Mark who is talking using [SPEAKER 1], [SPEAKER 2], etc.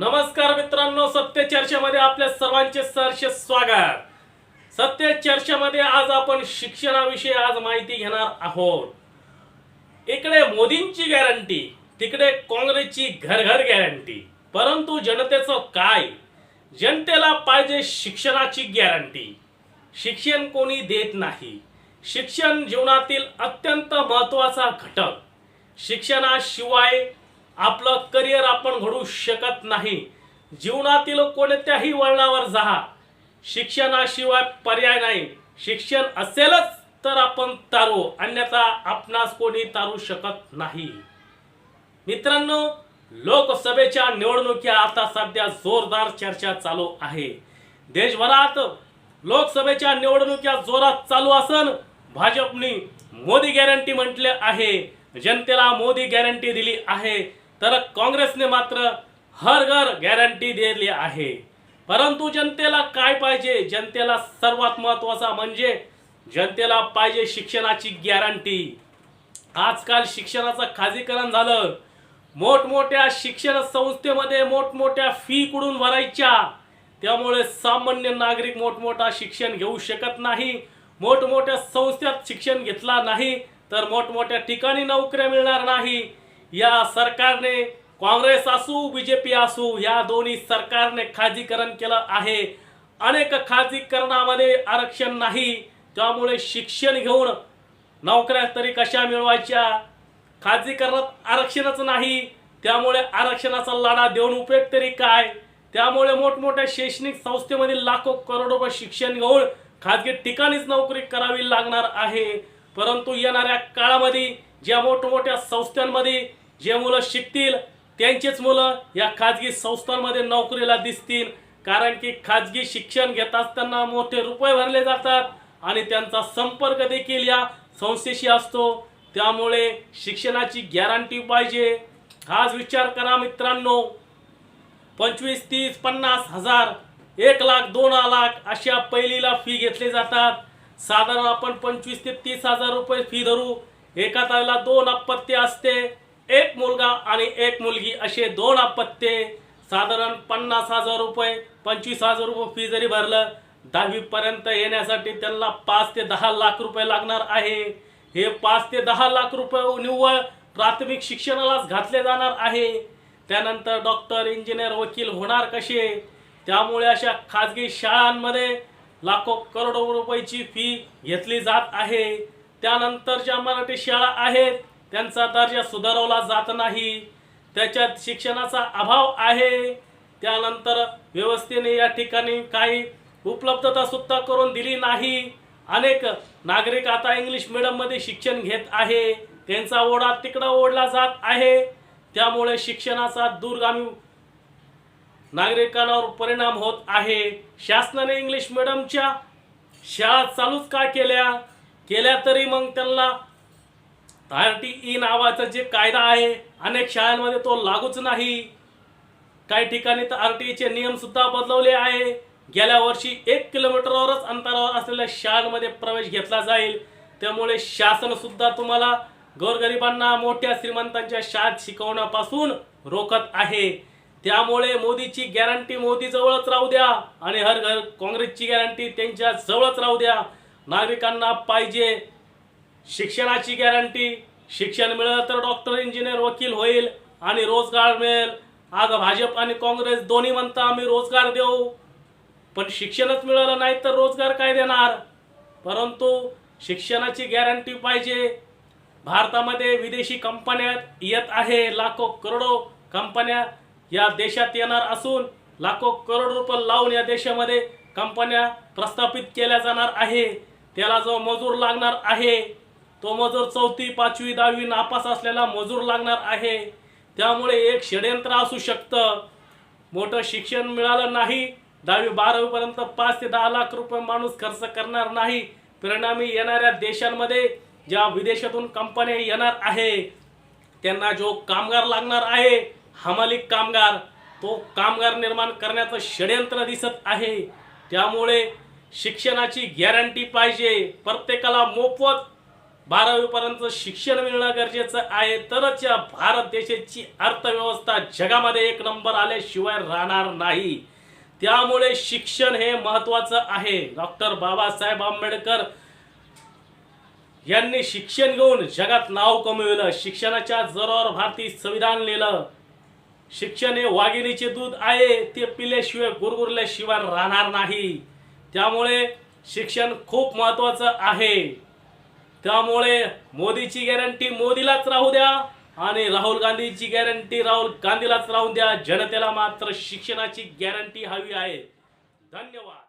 [SPEAKER 1] नमस्कार मित्रांनो सत्य चर्चेमध्ये आपल्या सर्वांचे सहर्ष स्वागत. सत्य चर्चेमध्ये आज आपण शिक्षणाविषयी आज माहिती घेणार आहोत. इकडे मोदींची गॅरंटी तिकडे काँग्रेसची घरघर गॅरंटी. परंतु जनतेचं काय? जनतेला पाहिजे शिक्षणाची गॅरंटी. शिक्षण कोणी देत नाही. शिक्षण जीवनातील अत्यंत महत्त्वाचा घटक. शिक्षणाशिवाय आपलं करिअर आपण घडू शकत नाही. जीवनातील कोणत्याही वळणावर जा शिक्षणाशिवाय पर्याय नाही. शिक्षण असेलच तर आपण तारू अन्यथा आपणास कोणी तारू शकत नाही. मित्रांनो लोकसभेच्या निवडणुकी आता सध्या जोरदार चर्चा चालू आहे. देशभरात लोकसभेच्या निवडणुक्या जोरात चालू असन भाजपनी मोदी गॅरंटी म्हटले आहे. जनतेला मोदी गॅरंटी दिली आहे. तर काँग्रेसने मात्र हर घर गॅरंटी दिली आहे. परंतु जनतेला काय पाहिजे? जनतेला सर्वात महत्त्वाचा म्हणजे जनतेला पाहिजे शिक्षणाची गॅरंटी आजकाल शिक्षणाचं खाजगीकरण झालं. मोठमोठ्या शिक्षण संस्थेमध्ये मोठमोठ्या फी कुठून भरायच्या? त्यामुळे सामान्य नागरिक मोठमोठा शिक्षण घेऊ शकत नाही. मोठमोठ्या संस्थेत शिक्षण घेतला नाही तर मोठमोठ्या ठिकाणी नोकऱ्या मिळणार नाही. या सरकारने काँग्रेस असू बी जे पी असू या दोन्ही सरकारने खाजगीकरण केलं आहे. अनेक खाजगीकरणामध्ये आरक्षण नाही. त्यामुळे शिक्षण घेऊन नोकऱ्या तरी कशा मिळवायच्या? खाजगीकरणात आरक्षणच नाही. त्यामुळे आरक्षणाचा लढा देऊन उपयोग तरी काय? त्यामुळे मोठमोठ्या शैक्षणिक संस्थेमधील लाखो करोड रुपये शिक्षण घेऊन खाजगी ठिकाणीच नोकरी करावी लागणार आहे. परंतु येणाऱ्या काळामध्ये ज्या मोठमोठ्या संस्थांमध्ये जे मुलं शिकतील त्यांचेच मुलं या खाजगी संस्थांमध्ये नोकरीला दिसतील. कारण की खाजगी शिक्षण घेत असताना मोठे रुपये भरले जातात आणि त्यांचा संपर्क देखील या संस्थेशी असतो. त्यामुळे शिक्षणाची गॅरंटी पाहिजे. हाच विचार करा मित्रांनो. पंचवीस तीस पन्नास हजार एक लाख दोन लाख अशा पहिलीला फी घेतली जातात. साधारण आपण पंचवीस ते तीस हजार रुपये फी धरू. एका ताईला दोन अपत्य असते. एक मुलगा आणि एक मुलगी असे दोन अपत्ये साधारण पन्नास हजार रुपये पंचवीस हजार रुपये फी जरी भरलं दहावीपर्यंत येण्यासाठी त्यांना पाच ते दहा लाख रुपये लागणार आहे. हे पाच ते दहा लाख रुपये निव्वळ प्राथमिक शिक्षणालाच घातले जाणार आहे. त्यानंतर डॉक्टर इंजिनियर वकील होणार कसे? त्यामुळे अशा खाजगी शाळांमध्ये लाखो करोडो रुपयाची फी घेतली जात आहे. त्यानंतर ज्या मराठी शाळा आहेत. त्यांचा दर्जा सुधारवला जात नाही. त्याच्यात शिक्षणाचा अभाव आहे. त्यानंतर व्यवस्थेने या ठिकाणी काही उपलब्धता सुद्धा करून दिली नाही. अनेक नागरिक आता इंग्लिश मिडियममध्ये शिक्षण घेत आहे. त्यांचा ओढा तिकडं ओढला जात आहे. त्यामुळे शिक्षणाचा दूरगामी नागरिकांवर परिणाम होत आहे. शासनाने इंग्लिश मिडियमच्या शाळा चालूच का केल्या? केल्या तरी मग त्यांना आर टी ई नावाचा जे कायदा आहे अनेक शाळांमध्ये तो लागूच नाही. काही ठिकाणी तर आर टी ईचे नियम सुद्धा बदलवले आहे. गेल्या वर्षी एक किलोमीटरवरच अंतरावर असलेल्या शाळांमध्ये प्रवेश घेतला जाईल. त्यामुळे शासनसुद्धा तुम्हाला गोरगरिबांना मोठ्या श्रीमंतांच्या शाळेत शिकवण्यापासून रोखत आहे. त्यामुळे मोदीची गॅरंटी मोदी जवळच राहू द्या आणि हर घर काँग्रेसची गॅरंटी त्यांच्या जवळच राहू द्या. नागरिकांना पाहिजे शिक्षणाची गॅरंटी शिक्षण मिळालं तर डॉक्टर इंजिनियर वकील होईल आणि रोजगार मिळेल. आज भाजप आणि काँग्रेस दोन्ही म्हणता आम्ही रोजगार देऊ. पण शिक्षणच मिळालं नाही तर रोजगार काय देणार? परंतु शिक्षणाची गॅरंटी पाहिजे. भारतामध्ये विदेशी कंपन्या येत आहे. लाखो करोडो कंपन्या या देशात येणार असून लाखो करोड रुपये लावून या देशामध्ये कंपन्या प्रस्थापित केल्या जाणार आहे. त्याला जो मजूर लागणार आहे तो मजूर चौथी पाचवी दहावी नापास असलेला मजूर लागणार आहे. त्यामुळे एक षडयंत्र असू शकतं. मोठं शिक्षण मिळालं नाही. दहावी बारावीपर्यंत पाच ते दहा लाख रुपये माणूस खर्च करणार नाही. परिणामी येणाऱ्या देशांमध्ये ज्या विदेशातून कंपन्या येणार आहे त्यांना जो कामगार लागणार आहे हमालिक कामगार तो कामगार निर्माण करण्याचं षडयंत्र दिसत आहे. त्यामुळे शिक्षणाची गॅरंटी पाहिजे. प्रत्येकाला मोफत बारावीपर्यंत शिक्षण मिळणं गरजेचं आहे तरच या भारत देशाची अर्थव्यवस्था जगामध्ये एक नंबर आल्याशिवाय राहणार नाही. त्यामुळे शिक्षण हे महत्वाचं आहे. डॉक्टर बाबासाहेब आंबेडकर यांनी शिक्षण घेऊन जगात नाव कमविलं शिक्षणाच्या जोरावर भारतीय संविधान लिहिलं. शिक्षण हे वाघिणीचे दूध आहे ते पिल्याशिवाय गुरगुरल्याशिवाय राहणार नाही. त्यामुळे शिक्षण खूप महत्वाचं आहे. त्यामुळे मोदीची गॅरंटी मोदीलाच राहू द्या आणि राहुल गांधीची गॅरंटी राहुल गांधीलाच राहू द्या. जनतेला मात्र शिक्षणाची गॅरंटी हवी आहे. धन्यवाद.